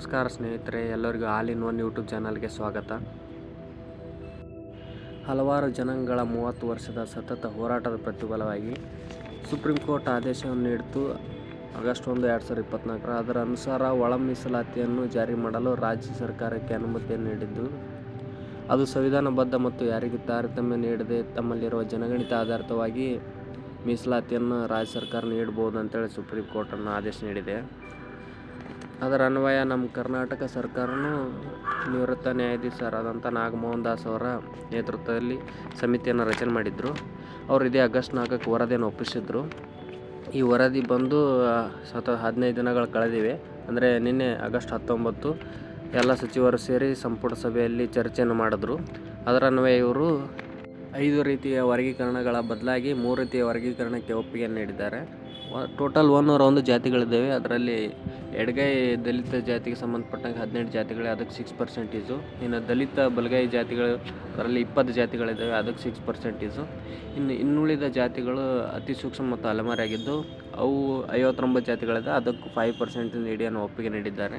ನಮಸ್ಕಾರ ಸ್ನೇಹಿತರೆ, ಎಲ್ಲರಿಗೂ ಆಲ್ ಇನ್ ಒನ್ ಯೂಟ್ಯೂಬ್ ಚಾನಲ್ಗೆ ಸ್ವಾಗತ. ಹಲವಾರು ಜನಾಂಗಗಳ ಮೂವತ್ತು ವರ್ಷದ ಸತತ ಹೋರಾಟದ ಪ್ರತಿಫಲವಾಗಿ ಸುಪ್ರೀಂ ಕೋರ್ಟ್ ಆದೇಶವನ್ನು ನೀಡಿತು ಆಗಸ್ಟ್ ಒಂದು, ಎರಡು ಸಾವಿರದ ಇಪ್ಪತ್ತ್ನಾಲ್ಕರ ಅದರ ಅನುಸಾರ ಒಳ ಮೀಸಲಾತಿಯನ್ನು ಜಾರಿ ಮಾಡಲು ರಾಜ್ಯ ಸರ್ಕಾರಕ್ಕೆ ಅನುಮತಿಯನ್ನು ನೀಡಿದ್ದು, ಅದು ಸಂವಿಧಾನಬದ್ಧ ಮತ್ತು ಯಾರಿಗೂ ತಾರತಮ್ಯ ನೀಡದೆ ತಮ್ಮಲ್ಲಿರುವ ಜನಗಣಿತ ಆಧಾರಿತವಾಗಿ ಮೀಸಲಾತಿಯನ್ನು ರಾಜ್ಯ ಸರ್ಕಾರ ನೀಡಬಹುದು ಅಂತೇಳಿ ಸುಪ್ರೀಂ ಕೋರ್ಟನ್ನು ಆದೇಶ ನೀಡಿದೆ. ಅದರ ಅನ್ವಯ ನಮ್ಮ ಕರ್ನಾಟಕ ಸರ್ಕಾರವೂ ನಿವೃತ್ತ ನ್ಯಾಯಾಧೀಶರಾದಂಥ ನಾಗಮೋಹನ್ ದಾಸ್ ಅವರ ನೇತೃತ್ವದಲ್ಲಿ ಸಮಿತಿಯನ್ನು ರಚನೆ ಮಾಡಿದ್ರು. ಅವರು ಇದೇ ಆಗಸ್ಟ್ ನಾಲ್ಕಕ್ಕೆ ವರದಿಯನ್ನು ಒಪ್ಪಿಸಿದ್ರು. ಈ ವರದಿ ಬಂದು ಸತ ಹದಿನೈದು ದಿನಗಳು ಕಳೆದಿವೆ. ಅಂದರೆ ನಿನ್ನೆ ಆಗಸ್ಟ್ ಹತ್ತೊಂಬತ್ತು ಎಲ್ಲ ಸಚಿವರು ಸೇರಿ ಸಂಪುಟ ಸಭೆಯಲ್ಲಿ ಚರ್ಚೆಯನ್ನು ಮಾಡಿದ್ರು. ಅದರ ಅನ್ವಯ ಇವರು ಐದು ರೀತಿಯ ವರ್ಗೀಕರಣಗಳ ಬದಲಾಗಿ ಮೂರು ರೀತಿಯ ವರ್ಗೀಕರಣಕ್ಕೆ ಒಪ್ಪಿಗೆಯನ್ನು ನೀಡಿದ್ದಾರೆ. ಟೋಟಲ್ ಒನ್ನೂರ ಒಂದು ಜಾತಿಗಳಿದ್ದಾವೆ. ಅದರಲ್ಲಿ ಎಡಗೈ ದಲಿತ ಜಾತಿಗೆ ಸಂಬಂಧಪಟ್ಟಂಗೆ ಹದಿನೆಂಟು ಜಾತಿಗಳು, ಅದಕ್ಕೆ ಸಿಕ್ಸ್ ಪರ್ಸೆಂಟೇಜು ಇನ್ನು ದಲಿತ ಬಲಗೈ ಜಾತಿಗಳು, ಅದರಲ್ಲಿ ಇಪ್ಪತ್ತು ಜಾತಿಗಳಿದ್ದಾವೆ, ಅದಕ್ಕೆ ಸಿಕ್ಸ್ ಪರ್ಸೆಂಟೇಜು ಇನ್ನು ಇನ್ನುಳಿದ ಜಾತಿಗಳು ಅತಿ ಸೂಕ್ಷ್ಮ ಮತ್ತು ಅಲೆಮಾರಿಯಾಗಿದ್ದು, ಅವು ಐವತ್ತೊಂಬತ್ತು ಜಾತಿಗಳಿದೆ, ಅದಕ್ಕೆ ಫೈವ್ ಪರ್ಸೆಂಟ್ ನೀಡಿಯನ್ನು ಒಪ್ಪಿಗೆ ನೀಡಿದ್ದಾರೆ.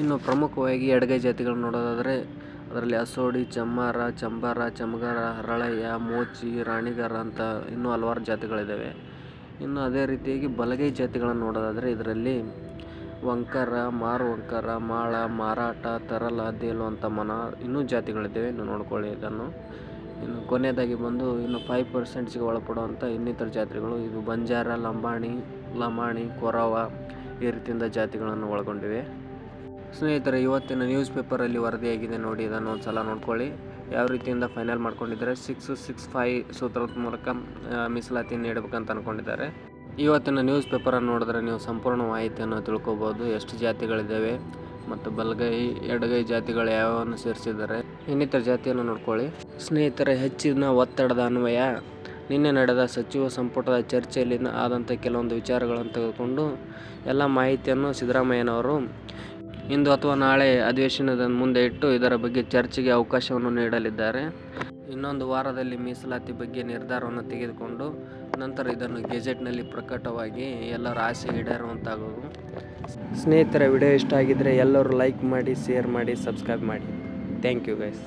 ಇನ್ನು ಪ್ರಮುಖವಾಗಿ ಎಡಗೈ ಜಾತಿಗಳು ನೋಡೋದಾದರೆ, ಅದರಲ್ಲಿ ಅಸೋಡಿ ಚಮ್ಮಾರ, ಚಂಬಾರ, ಚಮಗಾರ, ಹರಳಯ್ಯ, ಮೋಚಿ, ರಾಣಿಗಾರ ಅಂತ ಇನ್ನೂ ಹಲವಾರು ಜಾತಿಗಳಿದ್ದಾವೆ. ಇನ್ನು ಅದೇ ರೀತಿಯಾಗಿ ಬಲಗೈ ಜಾತಿಗಳನ್ನು ನೋಡೋದಾದರೆ, ಇದರಲ್ಲಿ ವಂಕರ ಮಾರು ವಂಕರ ಮಾಳ, ಮಾರಾಟ, ತರಲ, ದೇಲು ಅಂತ ಮನ ಇನ್ನೂ ಜಾತಿಗಳಿದ್ದಾವೆ. ಇನ್ನು ನೋಡ್ಕೊಳ್ಳಿ ಇದನ್ನು. ಇನ್ನು ಕೊನೆಯದಾಗಿ ಬಂದು ಇನ್ನು ಫೈವ್ ಪರ್ಸೆಂಟ್ಸ್ಗೆ ಒಳಪಡುವಂಥ ಇನ್ನಿತರ ಜಾತಿಗಳು ಇದು ಬಂಜಾರ, ಲಂಬಾಣಿ, ಲಮಾಣಿ, ಕೊರವ ಈ ರೀತಿಯಿಂದ ಜಾತಿಗಳನ್ನು ಒಳಗೊಂಡಿವೆ. ಸ್ನೇಹಿತರೆ, ಇವತ್ತಿನ ನ್ಯೂಸ್ ಪೇಪರಲ್ಲಿ ವರದಿಯಾಗಿದೆ ನೋಡಿ ಇದನ್ನು ಒಂದು ಸಲ ನೋಡ್ಕೊಳ್ಳಿ. ಯಾವ ರೀತಿಯಿಂದ ಫೈನಲ್ ಮಾಡ್ಕೊಂಡಿದ್ದಾರೆ? ಸಿಕ್ಸ್ ಸಿಕ್ಸ್ ಫೈ ಸೂತ್ರದ ಮೂಲಕ ಮೀಸಲಾತಿ ನೀಡಬೇಕಂತ ಅಂದ್ಕೊಂಡಿದ್ದಾರೆ ಇವತ್ತಿನ ನ್ಯೂಸ್ ಪೇಪರನ್ನು ನೋಡಿದ್ರೆ ನೀವು ಸಂಪೂರ್ಣ ಮಾಹಿತಿಯನ್ನು ತಿಳ್ಕೊಬೋದು. ಎಷ್ಟು ಜಾತಿಗಳಿದ್ದಾವೆ ಮತ್ತು ಬಲಗೈ, ಎಡಗೈ ಜಾತಿಗಳು ಯಾವನ್ನು ಸೇರಿಸಿದ್ದಾರೆ. ಇನ್ನಿತರ ಜಾತಿಯನ್ನು ನೋಡ್ಕೊಳ್ಳಿ. ಸ್ನೇಹಿತರ, ಹೆಚ್ಚಿನ ಒತ್ತಡದ ಅನ್ವಯ. ನಿನ್ನೆ ನಡೆದ ಸಚಿವ ಸಂಪುಟದ ಚರ್ಚೆಯಲ್ಲಿ ಆದಂಥ ಕೆಲವೊಂದು ವಿಚಾರಗಳನ್ನು ತೆಗೆದುಕೊಂಡು ಎಲ್ಲ ಮಾಹಿತಿಯನ್ನು ಸಿದ್ದರಾಮಯ್ಯನವರು ಇಂದು ಅಥವಾ ನಾಳೆ ಅಧಿವೇಶನದ ಮುಂದೆ ಇಟ್ಟು ಇದರ ಬಗ್ಗೆ ಚರ್ಚೆಗೆ ಅವಕಾಶವನ್ನು ನೀಡಲಿದ್ದಾರೆ. ಇನ್ನೊಂದು ವಾರದಲ್ಲಿ ಮೀಸಲಾತಿ ಬಗ್ಗೆ ನಿರ್ಧಾರವನ್ನು ತೆಗೆದುಕೊಂಡು ನಂತರ ಇದನ್ನು ಗೆಜೆಟ್ನಲ್ಲಿ ಪ್ರಕಟವಾಗಿ ಎಲ್ಲರ ಆಸೆ ಈಡೇರುವಂತಾಗೋದು ಸ್ನೇಹಿತರ, ವಿಡಿಯೋ ಇಷ್ಟ ಆಗಿದ್ದರೆ ಎಲ್ಲರೂ ಲೈಕ್ ಮಾಡಿ, ಶೇರ್ ಮಾಡಿ, ಸಬ್ಸ್ಕ್ರೈಬ್ ಮಾಡಿ. Thank you guys.